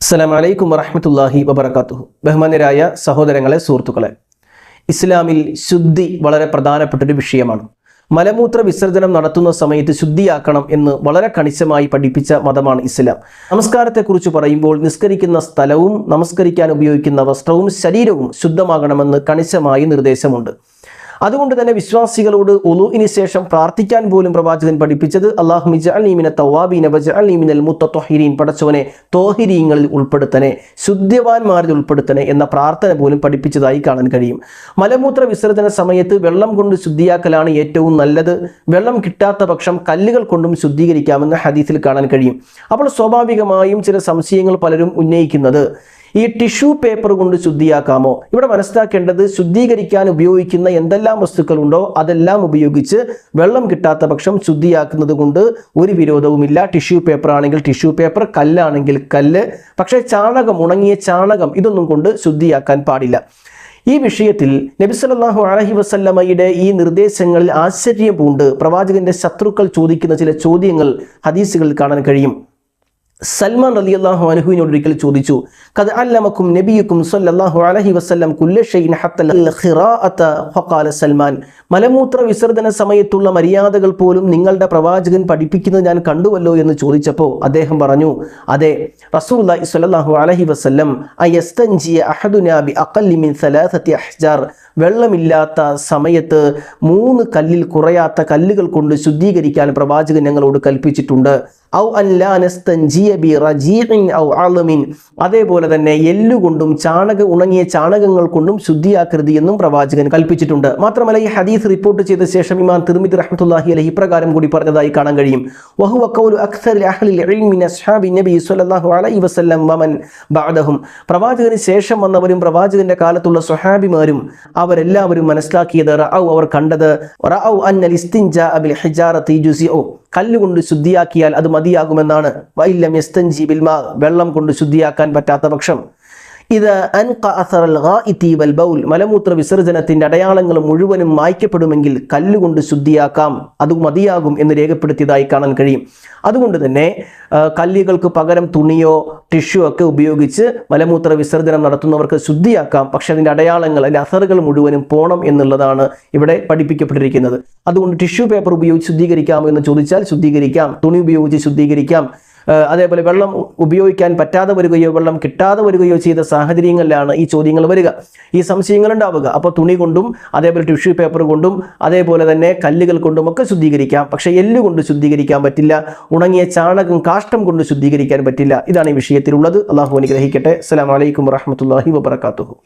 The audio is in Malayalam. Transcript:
അസ്സലാം അലൈക്കും വറഹമത്തല്ലാഹി വബർക്കാത്തുഹു ബഹുമാന്യരായ സഹോദരങ്ങളെ സുഹൃത്തുക്കളെ ഇസ്ലാമിൽ ശുദ്ധി വളരെ പ്രധാനപ്പെട്ടൊരു വിഷയമാണ്. മലമൂത്ര വിസർജനം നടത്തുന്ന സമയത്ത് ശുദ്ധിയാക്കണം എന്ന് വളരെ കണിശമായി പഠിപ്പിച്ച മതമാണ് ഇസ്ലാം. നമസ്കാരത്തെക്കുറിച്ച് പറയുമ്പോൾ നിസ്കരിക്കുന്ന സ്ഥലവും നമസ്കരിക്കാൻ ഉപയോഗിക്കുന്ന വസ്ത്രവും ശരീരവും ശുദ്ധമാകണമെന്ന് കണിശമായി നിർദ്ദേശമുണ്ട്. അതുകൊണ്ട് തന്നെ വിശ്വാസികളോട് ഒലുവിന് ശേഷം പ്രാർത്ഥിക്കാൻ പോലും പ്രവാചകൻ പഠിപ്പിച്ചത് അള്ളാഹു മിജഅൽനീമിനെ തവാബീന പടച്ചവനെ തോഹിരീങ്ങളിൽ ഉൾപ്പെടുത്തനെ ശുദ്ധ്യവാന്മാരിൽ ഉൾപ്പെടുത്തനെ എന്ന പ്രാർത്ഥന പോലും പഠിപ്പിച്ചതായി കാണാൻ കഴിയും. മലമൂത്ര വിസർജന സമയത്ത് വെള്ളം കൊണ്ട് ശുദ്ധിയാക്കലാണ് ഏറ്റവും നല്ലത്. വെള്ളം കിട്ടാത്ത പക്ഷം കല്ലുകൾ കൊണ്ടും ശുദ്ധീകരിക്കാമെന്ന് ഹദീസിൽ കാണാൻ കഴിയും. അപ്പോൾ സ്വാഭാവികമായും ചില സംശയങ്ങൾ പലരും ഉന്നയിക്കുന്നത് ഈ ടിഷ്യൂ പേപ്പർ കൊണ്ട് ശുദ്ധിയാക്കാമോ? ഇവിടെ മനസ്സിലാക്കേണ്ടത് ശുദ്ധീകരിക്കാൻ ഉപയോഗിക്കുന്ന എന്തെല്ലാം വസ്തുക്കളുണ്ടോ അതെല്ലാം ഉപയോഗിച്ച് വെള്ളം കിട്ടാത്ത പക്ഷം ശുദ്ധിയാക്കുന്നത് കൊണ്ട് ഒരു വിരോധവുമില്ല. ടിഷ്യൂ പേപ്പർ ആണെങ്കിൽ ടിഷ്യൂ പേപ്പർ കല്ലാണെങ്കിൽ കല്ല്. പക്ഷേ ചാണകം ഉണങ്ങിയ ചാണകം ഇതൊന്നും കൊണ്ട് ശുദ്ധിയാക്കാൻ പാടില്ല. ഈ വിഷയത്തിൽ നബിസല്ലാഹു അലഹി വസല്ലമ്മയുടെ ഈ നിർദ്ദേശങ്ങളിൽ ആശ്ചര്യം പൂണ്ട് പ്രവാചകന്റെ ശത്രുക്കൾ ചോദിക്കുന്ന ചില ചോദ്യങ്ങൾ ഹദീസുകളിൽ കാണാൻ കഴിയും. സൽമാൻ റലി അള്ളാഹു അനുഹുവിനോട് ഒരിക്കൽ ചോദിച്ചു കത് അല്ലമക്കും നബിയുക്കും സല്ലല്ലാഹു അലഹി വസ്ലം കുല്ലഷൈൻ സൽമാൻ മലമൂത്ര വിസർജന സമയത്തുള്ള മര്യാദകൾ പോലും നിങ്ങളുടെ പ്രവാചകൻ പഠിപ്പിക്കുന്നത് ഞാൻ കണ്ടുവല്ലോ എന്ന് ചോദിച്ചപ്പോൾ അദ്ദേഹം പറഞ്ഞു അതെ റസൂൽ സല്ലല്ലാഹു അലഹി വസ്ലം വെള്ളമില്ലാത്ത സമയത്ത് മൂന്ന് കല്ലിൽ കുറയാത്ത കല്ലുകൾ കൊണ്ട് ശുദ്ധീകരിക്കാൻ പ്രവാചകൻ ഞങ്ങളോട് കൽപ്പിച്ചിട്ടുണ്ട്. ഔ ബി ഔ ആലമിൻ അതേപോലെ തന്നെ എല്ലുകൊണ്ടും ചാണക ഉണങ്ങിയ ചാണകങ്ങൾ കൊണ്ടും ശുദ്ധിയാക്കരുത് എന്നും പ്രവാചകൻ കൽപ്പിച്ചിട്ടുണ്ട്. മാത്രമല്ല ഈ ഹദീസ് റിപ്പോർട്ട് ചെയ്ത ശേഷം ഇമാൻ തിരുമിത് റഹ്മത്തുല്ലാഹി അലഹി ഇപ്രകാരം കൂടി പറഞ്ഞതായി കാണാൻ കഴിയും. അഹ്ലിൽ അസ്ഹാബി അലൈഹി വസല്ലം വമൻ ബഅദഹും. പ്രവാചകന് ശേഷം വന്നവരും പ്രവാചകന്റെ കാലത്തുള്ള സ്വഹാബിമാരും അവരെല്ലാവരും മനസ്സിലാക്കിയത് റഔ അവർ കണ്ടത്. റഔ അന്നൽ ഇസ്തിൻജാ ബിൽ ഹിജാറത്തി ജുസിഉ. കല്ലുകൊണ്ട് ശുദ്ധിയാക്കിയാൽ അത് മതിയാകുമെന്നാണ്. വൈല്യം എസ്തൻജി ബിൽമാ വെള്ളം കൊണ്ട് ശുദ്ധിയാക്കാൻ പറ്റാത്ത പക്ഷം. ഇത് വൽ ബൗൽ. മലമൂത്ര വിസർജനത്തിന്റെ അടയാളങ്ങൾ മുഴുവനും മായ്ക്കപ്പെടുമെങ്കിൽ കല്ലുകൊണ്ട് ശുദ്ധിയാക്കാം. അത് മതിയാകും എന്ന് രേഖപ്പെടുത്തിയതായി കാണാൻ കഴിയും. അതുകൊണ്ട് തന്നെ കല്ലുകൾക്ക് പകരം തുണിയോ ടിഷ്യൂ ഒക്കെ ഉപയോഗിച്ച് മലമൂത്ര വിസർജനം നടത്തുന്നവർക്ക് ശുദ്ധിയാക്കാം. പക്ഷെ അതിന്റെ അടയാളങ്ങൾ അതിന്റെ അസറുകൾ മുഴുവനും പോണം എന്നുള്ളതാണ് ഇവിടെ പഠിപ്പിക്കപ്പെട്ടിരിക്കുന്നത്. അതുകൊണ്ട് ടിഷ്യൂ പേപ്പർ ഉപയോഗിച്ച് ശുദ്ധീകരിക്കാമോ എന്ന് ചോദിച്ചാൽ ശുദ്ധീകരിക്കാം. തുണി ഉപയോഗിച്ച് ശുദ്ധീകരിക്കാം. അതേപോലെ വെള്ളം ഉപയോഗിക്കാൻ പറ്റാതെ വരികയോ വെള്ളം കിട്ടാതെ വരികയോ ചെയ്ത സാഹചര്യങ്ങളിലാണ് ഈ ചോദ്യങ്ങൾ വരിക. ഈ സംശയങ്ങൾ ഉണ്ടാവുക. അപ്പോൾ തുണി കൊണ്ടും അതേപോലെ ടിഷ്യൂ പേപ്പർ കൊണ്ടും അതേപോലെ തന്നെ കല്ലുകൾ കൊണ്ടും ഒക്കെ ശുദ്ധീകരിക്കാം. പക്ഷേ എല്ല് കൊണ്ട് ശുദ്ധീകരിക്കാൻ പറ്റില്ല. ഉണങ്ങിയ ചാണകം കാഷ്ടം കൊണ്ട് ശുദ്ധീകരിക്കാൻ പറ്റില്ല. ഇതാണ് ഈ വിഷയത്തിലുള്ളത്. അള്ളാഹു അനുഗ്രഹിക്കട്ടെ. അസ്സാം വലൈക്കും വറഹമത്തല്ലാഹി വബർക്കാത്തു